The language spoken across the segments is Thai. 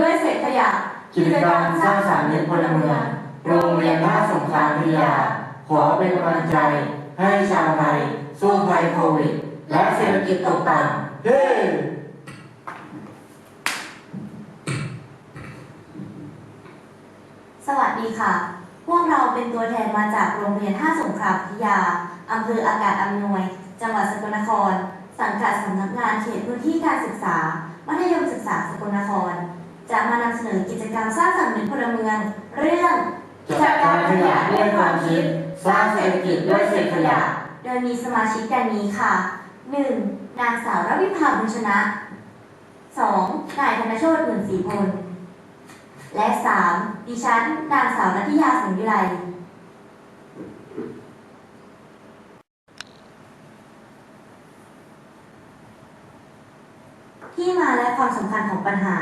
ด้วยเศษขยะกิจกรรมสร้างสรรค์ในพลเมือง โรงเรียนท่าสงครามวิทยา ขอเป็นกำลังใจให้ชาวไทยสู้ภัยโควิด และเศรษฐกิจตกต่ำเฮ้สวัสดีค่ะ พวกเราเป็นตัวแทนมาจากโรงเรียนท่าสงครามวิทยาอำเภออากาศอำนวย จังหวัดสกลนคร สังกัดสำนักงานเขตพื้นที่การศึกษา มัธยมศึกษาสกลนคร จะมานำเสนอกิจกรรมสร้างสรรค์เป็นพลเมือง เรื่องจัดการขยะด้วยความคิด สร้างเศรษฐกิจด้วยเศษขยะ โดยมีสมาชิกดังนี้ค่ะ 1. นางสาวรวิภาบุญชนะ 2. นายธนโชตหมื่นศรีพลและ 3. ดิฉัน นางสาวนัทยาสิงห์วิไลที่มาและความสำคัญของปัญหา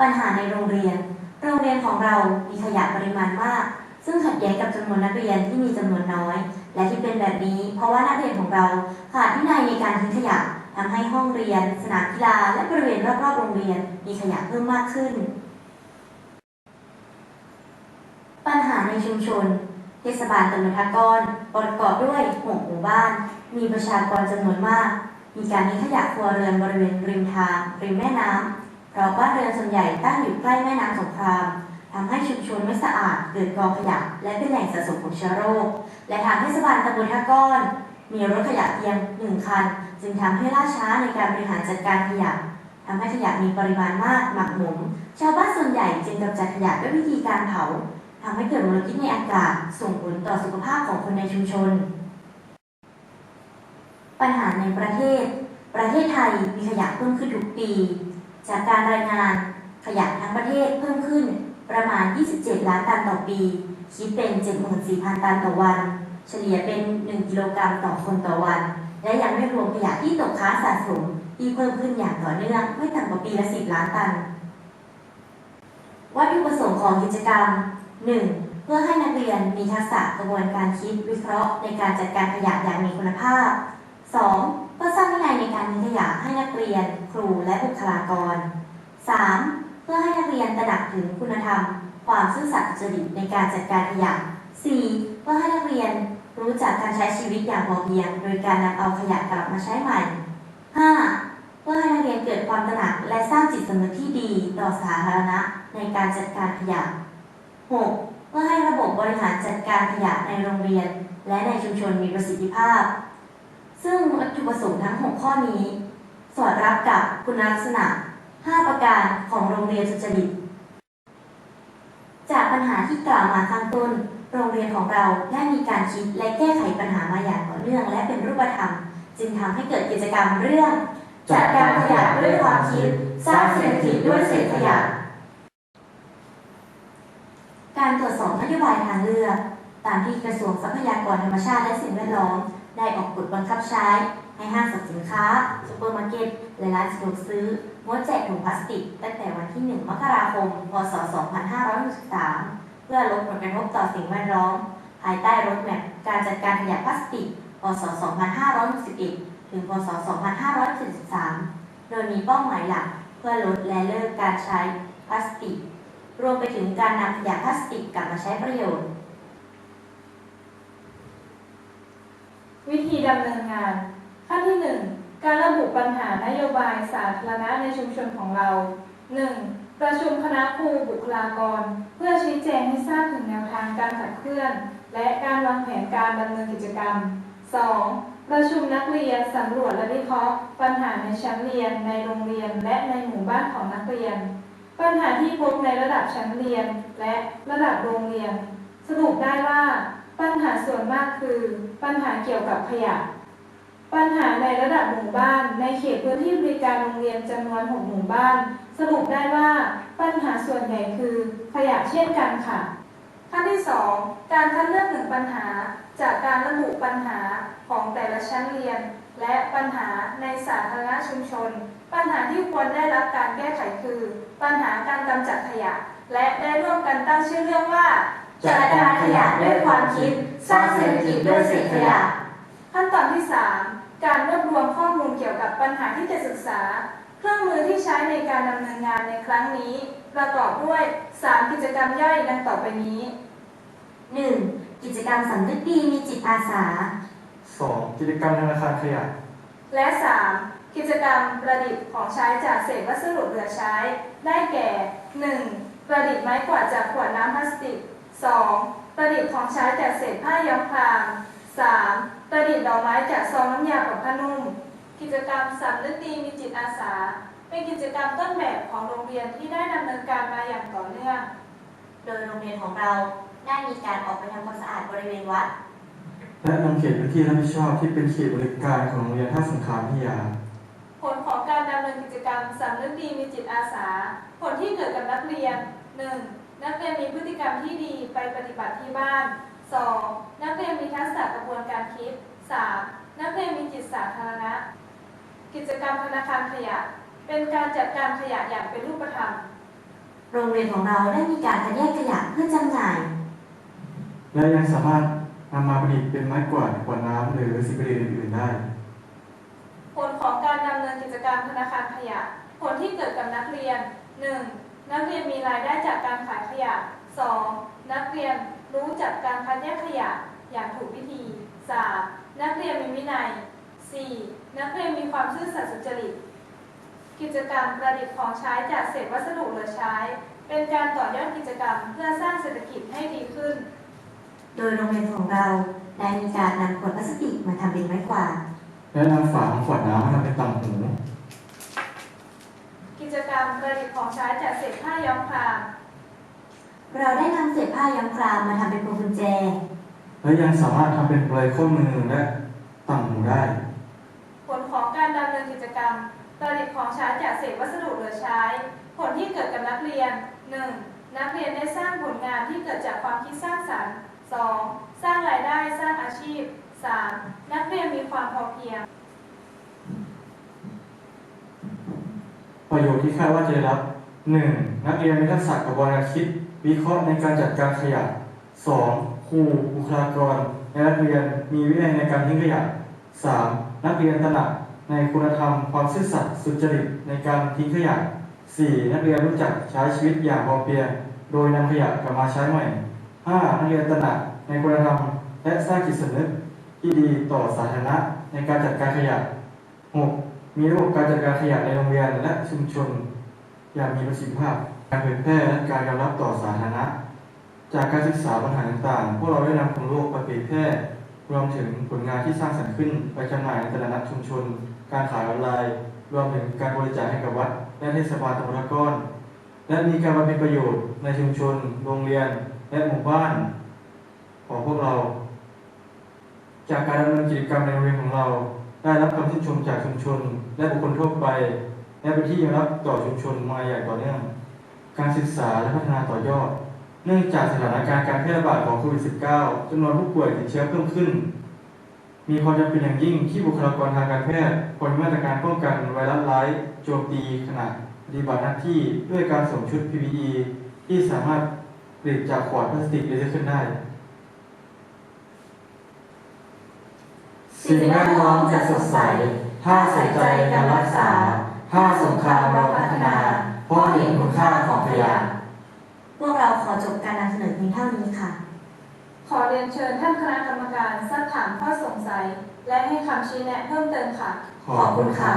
ปัญหาในโรงเรียน โรงเรียนของเรามีขยะปริมาณมาก ซึ่งขัดแย้งกับจำนวนนักเรียนที่มีจำนวนน้อย และที่เป็นแบบนี้ เพราะว่านักเรียนของเราขาดวินัยในการทิ้งขยะทำให้ห้องเรียน สนามกีฬา และบริเวณรอบๆโรงเรียน มีขยะเพิ่มมากขึ้น ปัญหาในชุมชน เทศบาลตำบลทากรประกอบด้วยหกหมู่บ้าน มีประชากรจำนวนมาก มีการทิ้งขยะครัวเรือนบริเวณริมทางริมแม่น้ำ เพราะบ้านเรือนส่วนใหญ่ตั้งอยู่ใกล้แม่น้ำสงครามทำให้ชุมชนไม่สะอาดเกิดกองขยะและเป็นแหล่งสะสมของเชื้อโรค และทางเทศบาลตำบลท่าก้อน มีรถขยะเพียงหนึ่งคัน จึงทำให้ล่าช้าในการบริหารจัดการขยะทำให้ขยะมีปริมาณมากหมักหมม ชาวบ้านส่วนใหญ่จึงกำจัดขยะด้วยวิธีการเผาทำให้เกิดมลพิษในอากาศ ส่งผลต่อสุขภาพของคนในชุมชน ปัญหาในประเทศ ประเทศไทยมีขยะเพิ่มขึ้นทุกปี จากการรายงานขยะทั้งประเทศเพิ่มขึ้นประมาณ 27 ล้านตันต่อปี คิดเป็น 74,000 ตันต่อวัน เฉลี่ยเป็น 1 กิโลกรัมต่อคนต่อวัน และยังไม่รวมขยะที่ตกค้างสะสมที่เพิ่มขึ้นอย่างต่อเนื่องไม่ต่ำกว่าปีละ 10 ล้านตัน วัตถุประสงค์ของกิจกรรม 1. เพื่อให้นักเรียนมีทักษะกระบวนการคิดวิเคราะห์ในการจัดการขยะอย่างมีคุณภาพ 2. ให้นักเรียน ครูและบุคลากร 3. เพื่อให้นักเรียนตระหนักถึงคุณธรรม ความซื่อสัตย์จริตในการจัดการขยะ 4. เพื่อให้นักเรียนรู้จักการใช้ชีวิตอย่างพอเพียง โดยการนำเอาขยะกลับมาใช้ใหม่ 5. เพื่อให้นักเรียนเกิดความตระหนักและสร้างจิตสำนึกที่ดีต่อสาธารณะในการจัดการขยะ 6. เพื่อให้ระบบบริหารจัดการขยะในโรงเรียน และในชุมชนมีประสิทธิภาพ ซึ่งวัตถุประสงค์ทั้ง 6 ข้อนี้ สอดรับกับคุณลักษณะ 5 ประการของโรงเรียนสุจริต จากปัญหาที่กล่าวมาข้างต้น โรงเรียนของเราได้มีการคิดและแก้ไขปัญหามาอย่างต่อเนื่องและเป็นรูปธรรม จึงทำให้เกิดกิจกรรมเรื่อง จัดการขยะด้วยความคิด สร้างเศรษฐกิจด้วยเศษขยะ การตรวจสอบนโยบายทางเลือก ตามที่กระทรวงทรัพยากรธรรมชาติและสิ่งแวดล้อม ได้ออกกฎบังคับใช้ ให้ห้างสรรพสินค้าซูเปอร์มาร์เก็ตและร้านสะดวกซื้องดแจกถุงพลาสติก ตั้งแต่วันที่ 1 มกราคม พศ 2563 เพื่อลดผลกระทบต่อสิ่งแวดล้อม ภายใต้รถแมพการจัดการขยะพลาสติก พศ 2561 ถึง พศ 2573 โดยมีเป้าหมายหลัก เพื่อลดและเลิกการใช้พลาสติก รวมไปถึงการนำขยะพลาสติกกลับมาใช้ประโยชน์ วิ ธีดำเนินงาน ขั้นที่ 1 การระบุปัญหานโยบายสาธารณะในชุมชนของเรา 1. ประชุมคณะครูบุคลากร เพื่อชี้แจงให้ทราบถึงแนวทางการขับเคลื่อน และการวางแผนการดำเนินกิจกรรม 2. ประชุมนักเรียนสำรวจและวิเคราะห์ ปัญหาในชั้นเรียนในโรงเรียนและในหมู่บ้านของนักเรียน ปัญหาที่พบในระดับชั้นเรียน และระดับโรงเรียน สรุปได้ว่า ปัญหาส่วนมากคือ ปัญหาเกี่ยวกับขยะ ปัญหาในระดับหมู่บ้าน ในเขตพื้นที่บริการโรงเรียนจำนวน6หมู่บ้าน สรุปได้ว่าปัญหาส่วนใหญ่คือ ขยะเช่นกันค่ะ ขั้นที่ 2 การคัดเลือกถึงปัญหา จากการระบุปัญหาของแต่ละชั้นเรียน และปัญหาในสาธารณชุมชน ปัญหาที่ควรได้รับการแก้ไขคือ ปัญหาการกำจัดขยะ และได้ร่วมกันตั้งชื่อเรื่องว่า จัดการขยะด้วยความคิด สร้างเศรษฐกิจด้วยเศษขยะ ขั้นตอนที่ 3 การรวบรวมข้อมูลเกี่ยวกับปัญหาที่จะศึกษา เครื่องมือที่ใช้ในการดำเนินงานในครั้งนี้ ประกอบด้วย 3 กิจกรรมย่อยดังต่อไปนี้ 1. กิจกรรมสำนึกดีมีจิตอาสา 2. กิจกรรมธนาคารขยะ และ 3. กิจกรรมประดิษฐ์ของใช้จากเศษวัสดุเหลือใช้ ได้แก่ 1. ประดิษฐ์ไม้กวาดจากขวดน้ำพลาสติก 2. ประดิษฐ์ของใช้จากเศษผ้าย้อมคราม 3. ประดิษฐ์ดอกไม้จากซองน้ำยาปรับผ้านุ่ม กิจกรรมสำนึกดีมีจิตอาสา เป็นกิจกรรมต้นแบบของโรงเรียนที่ได้ดำเนินการมาอย่างต่อเนื่อง โดยโรงเรียนของเราได้มีการออกไปทำความสะอาดบริเวณวัด และนำเขตพื้นที่รับผิดชอบที่เป็นเขตบริการของโรงเรียนท่าสงขลาวิทยา ผลของการดำเนินกิจกรรมสำนึกดีมีจิตอาสา ผลที่เกิดกับนักเรียน 1. นักเรียนมีพฤติกรรมที่ดีไปปฏิบัติที่บ้าน 2. นักเรียนมีทักษะกระบวนการคิด 3. นักเรียนมีจิตสาธารณะ กิจกรรมธนาคารขยะ เป็นการจัดการขยะอย่างเป็นรูปธรรม โรงเรียนของเราได้มีการคัดแยกขยะเพื่อจำหน่าย และยังสามารถนำมาผลิตเป็นไม้กวาดขวดน้ำหรือสิ่งประดิษฐ์อื่นๆได้ ผลของการดำเนินกิจกรรมธนาคารขยะ ผลที่เกิดกับนักเรียน 1. นักเรียนมีรายได้จากการขายขยะ 2. นักเรียนรู้จักการคัดแยกขยะอย่างถูกวิธี 3. นักเรียนมีวินัย 4. นักเรียนมีความซื่อสัตย์สุจริต กิจกรรมประดิษฐ์ของใช้จากเศษวัสดุเหลือใช้ เป็นการต่อยอดกิจกรรมเพื่อสร้างเศรษฐกิจให้ดีขึ้น โดยโรงเรียนของเราได้มีการนำขวดพลาสติกมาทำเป็นไม้กวาดและนำฝาของขวดน้ำมาทำเป็นต่างหู กิจกรรมประดิษฐ์ของใช้จากเศษผ้าย้อมคราม เราได้นำเศษผ้าย้อมครามมาทำเป็นพวงกุญแจ และยังสามารถทำเป็นเปลอยข้อมือและต่างหูได้ ผลของการดำเนินกิจกรรมประดิษฐ์ของใช้จากเศษวัสดุเหลือใช้ ผลที่เกิดกับนักเรียน 1. นักเรียนได้สร้างผลงานที่เกิดจากความคิดสร้างสรรค์ 2. สร้างรายได้สร้างอาชีพ 3. นักเรียนมีความพอเพียง ประโยชน์ที่คาดว่าจะได้รับ 1. นักเรียนมีทักษะกระบวนการคิด วิเคราะห์ในการจัดการขยะ 2. ครูบุคลากรและนักเรียนมีวินัยในการทิ้งขยะ 3. นักเรียนตระหนักในคุณธรรมความซื่อสัตย์สุจริตในการทิ้งขยะ 4. นักเรียนรู้จักใช้ชีวิตอย่างพอเพียงโดยนำขยะกลับมาใช้ใหม่ 5. นักเรียนตระหนักในคุณธรรมและสร้างจิตสำนึกที่ดีต่อสาธารณะในการจัดการขยะ 6. มีระบบการจัดการขยะในโรงเรียนและชุมชน อย่างมีประสิทธิภาพ การเผยแพร่และการยอมรับต่อสาธารณะ จากการศึกษาปัญหาต่างๆ พวกเราได้นำความรู้ไปเผยแพร่รวมถึงผลงานที่สร้างสรรค์ขึ้นไปจำหน่ายในตลาดนัดชุมชน การขายออนไลน์ รวมถึงการบริจาคให้กับวัดและเทศบาลตำบลตะก้อน และมีการบำเพ็ญประโยชน์ในชุมชน โรงเรียน และหมู่บ้าน ของพวกเรา จากการดำเนินกิจกรรมในโรงเรียนของเรา ได้รับคำชื่นชมจากชุมชน และบุคคลทั่วไปและเป็นที่ยอมรับต่อชุมชนมาอย่างต่อเนื่อง การศึกษาและพัฒนาต่อยอด เนื่องจากสถานการณ์การแพร่ระบาดของโควิด -19 จำนวนผู้ป่วยติดเชื้อเพิ่มขึ้น มีความจำเป็นอย่างยิ่งที่บุคลากรทางการแพทย์ควรมีมาตรการป้องกันไวรัสร้ายโจมตีขณะปฏิบัติหน้าที่ด้วยการสวมชุด PPE ที่สามารถผลิตจากขวดพลาสติกรีไซเคิลได้ สิ่งแวดล้อมจะสดใสถ้าใส่ใจการรักษาถ้าสงครามเราพัฒนา เพราะเห็นคุณค่าของขยะพวกเราขอจบการนำเสนอเพียงเท่านี้ค่ะ ขอเรียนเชิญท่านคณะกรรมการซักถามข้อสงสัย และให้คำชี้แนะเพิ่มเติมค่ะ ขอบคุณค่ะ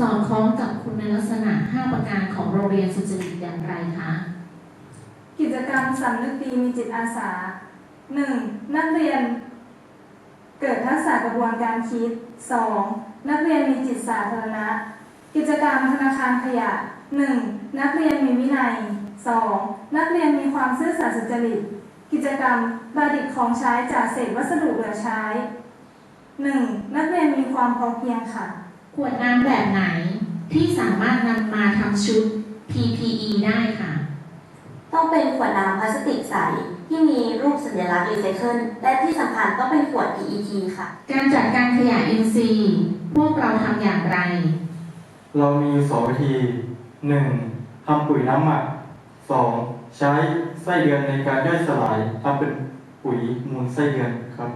สอดคล้องกับคุณลักษณะ 5 ประการของโรงเรียนสุจริตอย่างไรคะ กิจกรรมสำนึกดีมีจิตอาสา 1. นักเรียน เกิดทักษะกระบวนการคิด 2. นักเรียนมีจิตสาธารณะ กิจกรรมธนาคารขยะ 1. นักเรียนมีวินัย 2. นักเรียนมีความซื่อสัตย์สุจริต กิจกรรมประดิษฐ์ของใช้จากเศษวัสดุเหลือใช้ 1. นักเรียนมีความพอเพียงค่ะ ขวดน้ำแบบไหนที่สามารถนำมาทำชุด PPE ได้ค่ะ ต้องเป็นขวดน้ำพลาสติกใส ที่มีรูปสัญลักษณ์รีไซเคิลและที่สำคัญต้องเป็นขวด PET ค่ะ การจัดการขยะ NC พวกเราทำอย่างไร เรามีอยู่สองวิธีหนึ่งทำปุ๋ยน้ำหมักสองใช้ไส้เดือนในการย่อยสลายทำเป็นปุ๋ยมูลไส้เดือนครับ